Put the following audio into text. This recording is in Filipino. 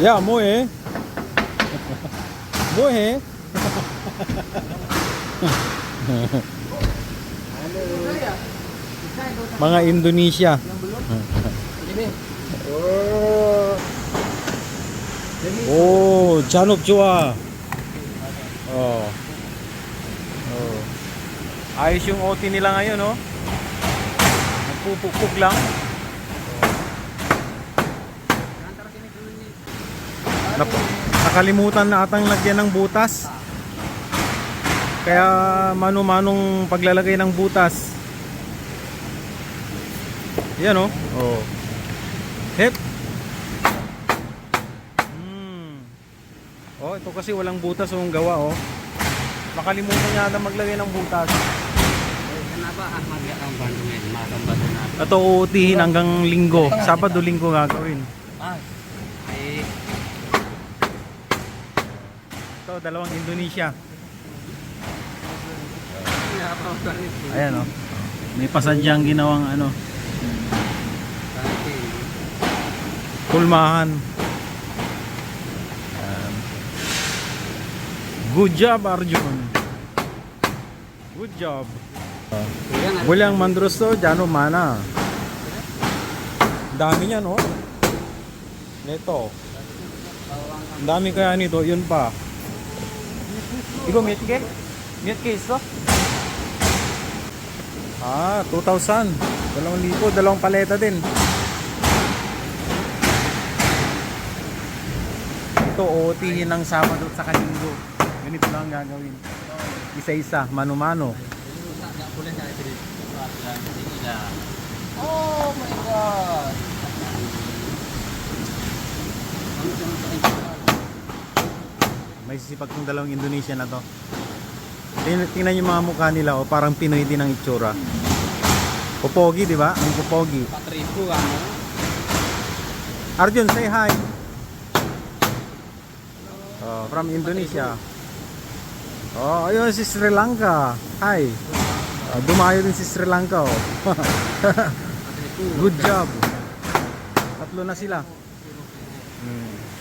Ya, mo eh. mo eh. Mga Indonesia. Oh, Janok Chua. Oh. Oh. Ayos yung OT nila ngayon, no? Nagpupukpuk lang. Nap- nakalimutan na atang lagyan ng butas. Kaya mano-manong paglalagay ng butas. Yan oh. Oh. Hep. Hmm. Oh, ito kasi walang butas yung gawa oh. Nakalimutan niya ata maglagay ng butas. Ito uutihin hanggang linggo. Sabado linggo gagawin. Mas. Ito dalawang Indonesia. Ayan oh. May pasadyang ginawang ano, kulmahan. Ayan. Good job Arjun. Good job. Walang mandros to, dyan oh, mana. Dami niyan oh. Neto. Ang dami kaya nito, yun pa. Ikaw, meet ke? Meet case to? Ah, 2,000. Dalawang libo, dalawang paleta din. Ito, OT ng Sabado at saka Linggo. Ganito lang ang gagawin. Isa-isa, mano-mano. Oh my god. May sisipag tong dalawang Indonesia na to. Tingnan, tingnan yung mga mukha nila, oh, parang Pinoy din ang itsura. Popogi, di ba? Ang popogi. 4000 kamu. Arjun, say hi. Oh, from Indonesia. Oh, ayun si Sri Lanka. Hi. Oh, dumayo din si Sri Lanka. Oh. 4000. Good job. Tatlo na sila. Hmm.